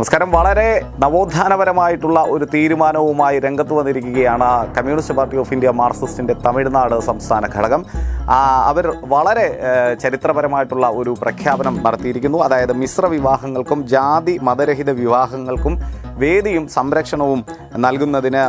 നമസ്കാരം. വളരെ നവോത്ഥാനപരമായിട്ടുള്ള ഒരു തീരുമാനവുമായി രംഗത്ത് വന്നിരിക്കുകയാണ് കമ്മ്യൂണിസ്റ്റ് പാർട്ടി ഓഫ് ഇന്ത്യ മാർക്സിസ്റ്റിന്റെ തമിഴ്നാട് സംസ്ഥാന ഘടകം. അവർ വളരെ ചരിത്രപരമായിട്ടുള്ള ഒരു പ്രഖ്യാപനം നടത്തിയിരിക്കുന്നു. അതായത് മിശ്ര വിവാഹങ്ങൾക്കും ജാതി മതരഹിത വിവാഹങ്ങൾക്കും വേദിയും സംരക്ഷണവും നൽകുന്നതിന്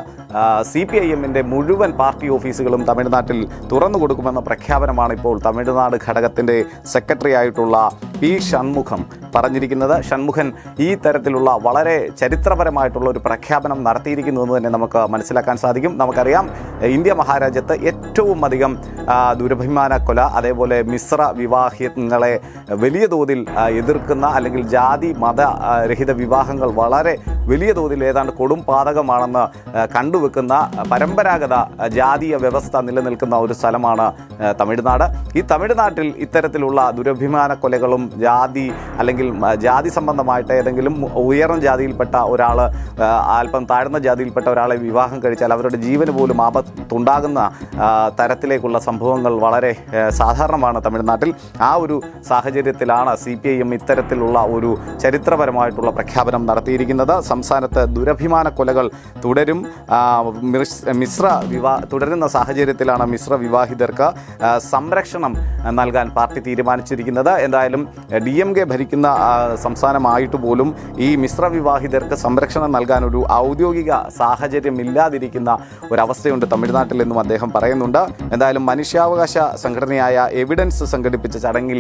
സി പി ഐ എമ്മിന്റെ മുഴുവൻ പാർട്ടി ഓഫീസുകളും തമിഴ്നാട്ടിൽ തുറന്നു കൊടുക്കുമെന്ന പ്രഖ്യാപനമാണ് ഇപ്പോൾ തമിഴ്നാട് ഘടകത്തിന്റെ സെക്രട്ടറി ആയിട്ടുള്ള പി ഷൺമുഖം പറഞ്ഞിരിക്കുന്നത്. ഷൺമുഖൻ ഈ തരത്തിലുള്ള വളരെ ചരിത്രപരമായിട്ടുള്ള ഒരു പ്രഖ്യാപനം നടത്തിയിരിക്കുന്നു എന്ന് തന്നെ നമുക്ക് മനസ്സിലാക്കാൻ സാധിക്കും. നമുക്കറിയാം ഇന്ത്യ മഹാരാജ്യത്ത് ഏറ്റവും അധികം ദുരഭിമാന കൊല അതേപോലെ മിശ്ര വിവാഹങ്ങളെ വലിയ തോതിൽ എതിർക്കുന്ന അല്ലെങ്കിൽ ജാതി മത രഹിത വിവാഹങ്ങൾ വളരെ വലിയ തോതിൽ ഏതാണ്ട് കൊടും പാതകമാണെന്ന് കണ്ടുവെക്കുന്ന പരമ്പരാഗത ജാതീയ വ്യവസ്ഥ നിലനിൽക്കുന്ന ഒരു സ്ഥലമാണ് തമിഴ്നാട്. ഈ തമിഴ്നാട്ടിൽ ഇത്തരത്തിലുള്ള ദുരഭിമാന കൊലകളും ജാതി അല്ലെങ്കിൽ ആ, ജാതി സംബന്ധമായിട്ട് ഏതെങ്കിലും ഉയർന്ന ജാതിയിൽപ്പെട്ട ഒരാൾ അല്പം താഴ്ന്ന ജാതിയിൽപ്പെട്ട ഒരാളെ വിവാഹം കഴിച്ചാൽ അവരുടെ ജീവന് പോലും ആപത്തുണ്ടാകുന്ന തരത്തിലേക്കുള്ള സംഭവങ്ങൾ വളരെ സാധാരണമാണ് തമിഴ്നാട്ടിൽ. ആ ഒരു സാഹചര്യത്തിലാണ് സി പി ഐ എം ഇത്തരത്തിലുള്ള ഒരു ചരിത്രപരമായിട്ടുള്ള പ്രഖ്യാപനം നടത്തിയിരിക്കുന്നത്. സംസ്ഥാനത്ത് ദുരഭിമാന കൊലകൾ തുടരും. മിശ്ര വിവാ തുടരുന്ന സാഹചര്യത്തിലാണ് മിശ്ര വിവാഹിതർക്ക് സംരക്ഷണം നൽകാൻ പാർട്ടി തീരുമാനിച്ചിരിക്കുന്നത്. എന്തായാലും ഡി എം കെ ഭരിക്കുന്ന സംസ്ഥാനമായിട്ട് പോലും ഈ മിശ്ര വിവാഹിതർക്ക് സംരക്ഷണം നൽകാൻ ഒരു ഔദ്യോഗിക സാഹചര്യം ഇല്ലാതിരിക്കുന്ന ഒരവസ്ഥയുണ്ട് തമിഴ്നാട്ടിൽ എന്നും അദ്ദേഹം പറയുന്നുണ്ട്. എന്തായാലും മനുഷ്യാവകാശ സംഘടനയായ എവിഡൻസ് സംഘടിപ്പിച്ച ചടങ്ങിൽ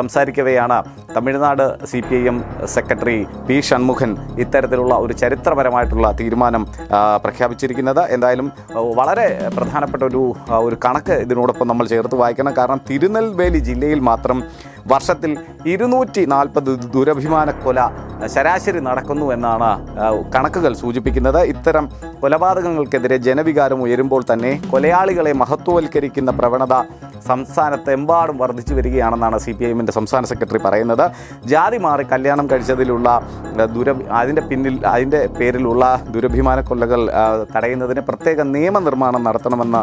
സംസാരിക്കവെയാണ് Tamil Nadu C P I M secretary P Shanmugam ഇത്തരത്തിലുള്ള ഒരു ചരിത്രപരമായിട്ടുള്ള തീരുമാനം പ്രഖ്യാപിച്ചിരിക്കുന്നത്. എന്തായാലും വളരെ പ്രധാനപ്പെട്ട ഒരു ഒരു കണക്ക് ഇതിനോടൊപ്പം നമ്മൾ ചേർത്ത് വായിക്കണം. കാരണം തിരുനെൽവേലി ജില്ലയിൽ മാത്രം വർഷത്തിൽ ഇരുന്നൂറ്റി നാൽപ്പത് ദുരഭിമാന കൊല ശരാശരി നടക്കുന്നു എന്നാണ് കണക്കുകൾ സൂചിപ്പിക്കുന്നത്. ഇത്തരം കൊലപാതകങ്ങൾക്കെതിരെ ജനവികാരം ഉയരുമ്പോൾ തന്നെ കൊലയാളികളെ മഹത്വവൽക്കരിക്കുന്ന പ്രവണത സംസ്ഥാനത്തെമ്പാടും വർദ്ധിച്ചു വരികയാണെന്നാണ് സി പി ഐ എമ്മിന്റെ സംസ്ഥാന സെക്രട്ടറി പറയുന്നത്. ജാതി മാറി കല്യാണം കഴിച്ചതിലുള്ള ദുര അതിന്റെ പിന്നിൽ അതിന്റെ പേരിലുള്ള ദുരഭിമാന കൊല്ലകൾ തടയുന്നതിന് പ്രത്യേക നിയമനിർമ്മാണം നടത്തണമെന്ന്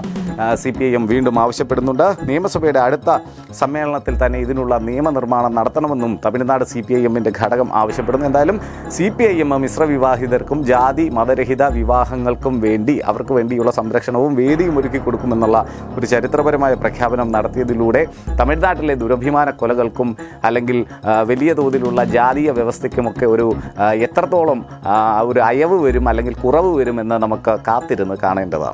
സി പി ഐ എം വീണ്ടും ആവശ്യപ്പെടുന്നുണ്ട്. നിയമസഭയുടെ അടുത്ത സമ്മേളനത്തിൽ തന്നെ ഇതിനുള്ള നിയമനിർമ്മാണം നടത്തണമെന്നും തമിഴ്നാട് സി പി ഐ എമ്മിന്റെ ഘടകം ആവശ്യപ്പെടുന്നു. എന്തായാലും സി പി ഐ എം മിശ്ര വിവാഹിതർക്കും ജാതി മതരഹിത വിവാഹങ്ങൾക്കും വേണ്ടി അവർക്ക് വേണ്ടിയുള്ള സംരക്ഷണവും വേദിയും ഒരുക്കി കൊടുക്കുമെന്നുള്ള ഒരു ചരിത്രപരമായ പ്രഖ്യാപനം നടത്തിയതിലൂടെ തമിഴ്നാട്ടിലെ ദുരഭിമാന കൊലകൾക്കും അല്ലെങ്കിൽ വലിയ തോതിലുള്ള ജാതീയ വ്യവസ്ഥയ്ക്കുമൊക്കെ ഒരു എത്രത്തോളം ഒരു അയവ് വരും അല്ലെങ്കിൽ കുറവ് വരുമെന്ന് നമുക്ക് കാത്തിരുന്ന് കാണേണ്ടതാണ്.